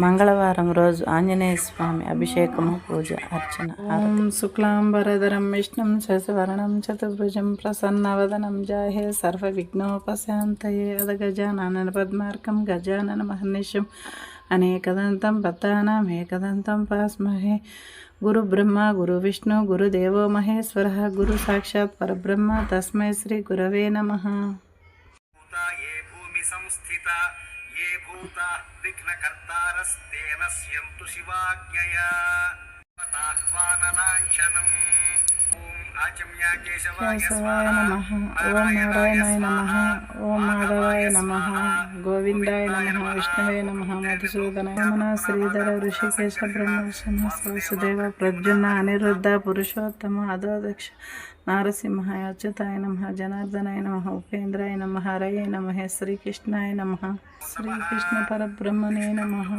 మంగళవారం రోజు ఆంజనేయ స్వామి అభిషేకము పూజ అర్చన ఓం శుక్లాంబరధరం విష్ణుం శశివర్ణం చతుర్భుజం ప్రసన్నవదనం జాహే సర్వ విఘ్నోపశాంతయే అద గజానన పద్మార్కం గజానన మహర్నిశం అనేకదంతం పత్తానాం ఏకదంతం పాస్మహే. గురు బ్రహ్మ గురు విష్ణు గురుదేవో మహేశ్వర గురు సాక్షాత్ పరబ్రహ్మ తస్మై శ్రీ గురవే నమః. ఏ భూమి సంస్థిత ఏ భూత విఘ్నకర్తారస్తేన నశ్యంతు శివాజ్ఞయా. ఆహ్వానలాంఛనం व्यासवाय नमः ओम नारायणाय नमः ओम माधवाय नम गोविंदय नम विष्णवे नम मधुसूदनाय नमन श्रीधर ऋषिकेश ब्रह्म सदसुदेव प्रद्युन अनिद्ध पुरुषोत्तम अधोदक्ष नारसिंह अच्युताय नम जनार्दनाय नम उपेन्द्राय नम हरये नमः श्रीकृष्णाय नमः श्रीकृष्णपरब्रह्मणे नमः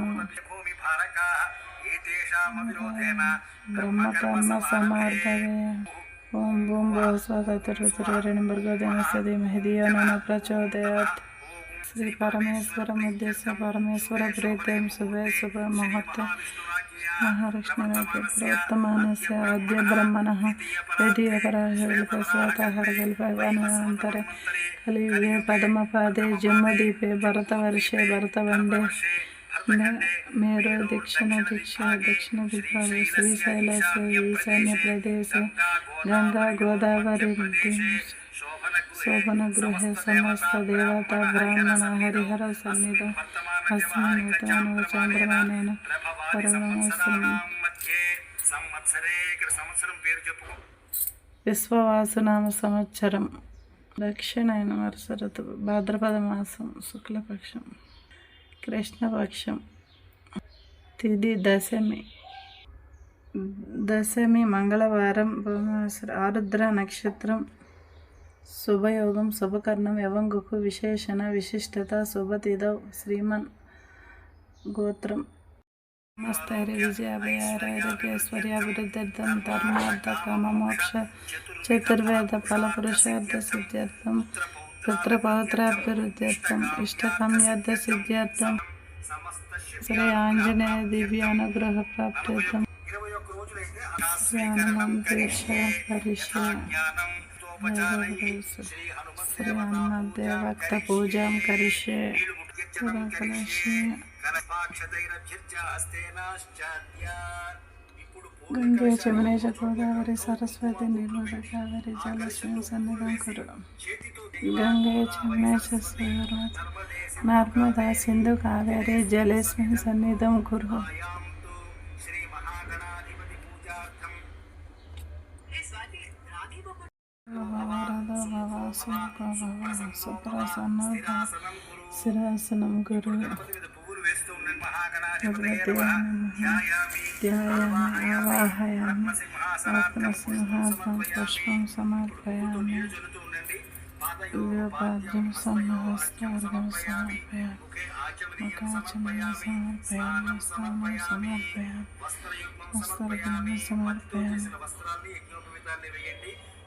ब्रह्मकर्म समार्थये ओम भूम भव स्वाहा तत्सर्वरेणुर्गदेमसदे महदीयो नन प्रचोदयात्। श्री परमेश्वरम उद्देश्य परमेश्वर प्रीतम शुभ शुभ मुहूर्त महालक्ष्मी के प्रवर्तमान से आद्य ब्रह्मण यदि यदीयपराहल्प स्वतःगल्पान्तरे कलियुगे पद्मपादे जम्मदीपे भरतवर्षे भरतवन्दे मेरो दक्षिण दीक्षा, दक्षिण दिग्भागे श्रीशैलस्य ईशान्यप्रदेशे గంగా గోదావరి శోభన గృహ సమస్త దేవత బ్రాహ్మణ హరిహర సన్నిధ అస్మిన్ చంద్రమానేన పరమేశ్వరం సంవత్సరం విశ్వవాసునామ సంవత్సరం దక్షిణాయన వరుస ఋతు భాద్రపద మాసం శుక్లపక్షం కృష్ణపక్షం తిది దశమి దశమి మంగళవారం ఆరుద్ర నక్షత్రం శుభయోగం శుభకర్ణం యవంగుకు విశేషణ విశిష్టత శుభతిథౌ శ్రీమన్ గోత్రం నమస్తైర్య విజయాభయారైశ్వర్యాభివృద్ధ్యర్థం ధర్మార్థ కామమోక్ష చతుర్వేద ఫలపురుషార్థ సిద్ధ్యర్థం పుత్రపౌత్రాభివృద్ధ్యర్థం ఇష్టకామ్యార్థ సిద్ధ్యర్థం శ్రీ ఆంజనేయ దివ్యానుగ్రహ ప్రాప్త్యర్థం రోజులైతే శ్రీ హనుమాన్ దీక్ష పరిష జ్ఞానం తోపచారై శ్రీ హనుమత్ శ్రీ హనుమద్దేవక్త పూజాం కరిష్యే గంగే చమనేశ గోదావరి సరస్వతి నిర్మల కావేరి జలస్మిన్ సన్నిధం కురు. గంగే చమనేశ నర్మదా సింధు కావేరి జలేస్మిన్ సన్నిధం కురు. సుప్రసన్న శిరాసనం గురు ఆవాహయామి ఆత్మసింహార్థం పుష్పం సమర్పయామి సమర్పయామి ముఖాచమయ సమర్పయామి సమర్పయామి వస్త్రజ్ఞానం సమర్పయామి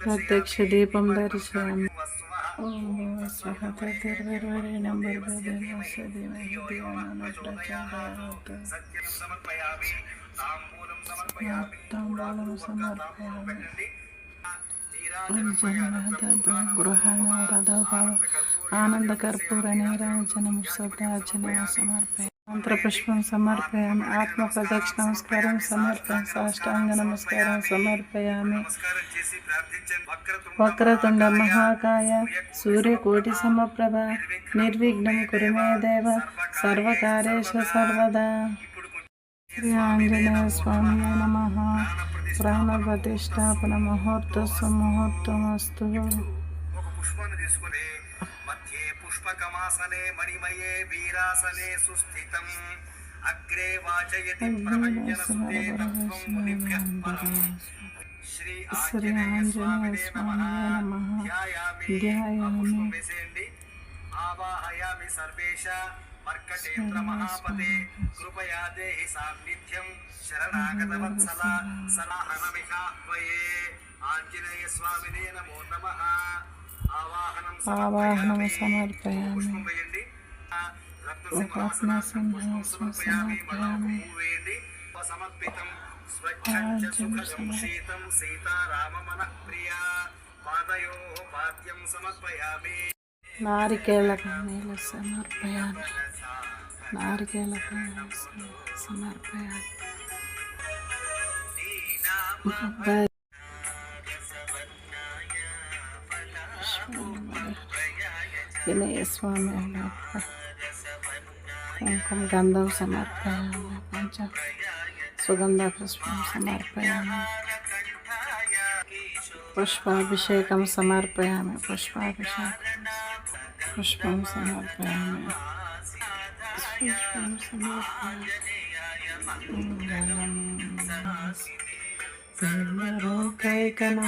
ప్రత్యక్ష దీపం ప్రత్యక్ష దీపం దర్శయామి దర్శయామి ఓం స్వహ తద్విర్వరేణ్యం భర్గదేవస్య ధీమహి ధియో నః ప్రచోదయాత్ సత్యం సమర్పయామి తాంబూలం సమర్పయామి తాంబూలం సమర్పయామి పెట్టండి గృహాణ ఆనంద కర్పూర నీరాజనం శబ్దార్చన సమర్పయ मंत्रपुष्प समर्पया आत्म प्रदक्ष नमस्कार समर्पया साष्टांग नमस्कार समर्पया वक्रतुंड महाकाय सूर्यकोटि समप्रभा निर्विघ्न कुरु मे देव, सर्वकारेश सर्वदा। श्री आञ्जनेयस्वाम्यै नमः। प्राणप्रतिष्ठापनमुहूर्तस्य मुहूर्तमस्तु తత్వం మునిభ్యః పరం. శ్రీ శ్రీ ఆంజనేయ స్వామినే ఆంజనేయ నమః. స్వామినే నమః ధ్యాయామి ధ్యాయామి. ఆ పుష్పం వేసేయండి ఆవాహయామి సర్వేష మర్కటేంద్ర మహాపతే. కృపయా దేహి సాన్నిధ్యం శరణాగత వత్సల సలాహనమిహాహ్వయే. ఆంజనేయ స్వామినే నమో నమః. ఆవాహనం ఆవాహనం సమర్పయామి. సమర్పయామి నారికేళ నీళ్ళు సమర్పయామి. నారికేళ సమర్పయామి. వినయ స్వామి కుంకుమ గంధం సమర్పయామి పంచ సుగంధ పుష్పం సమర్పయామి పుష్పాభిషేకం సమర్పయామి పుష్పాభిషేకం పుష్పం సమర్పయామి పుష్పం సమర్పయామి మంగళం సర్వలోకైకనాథాయ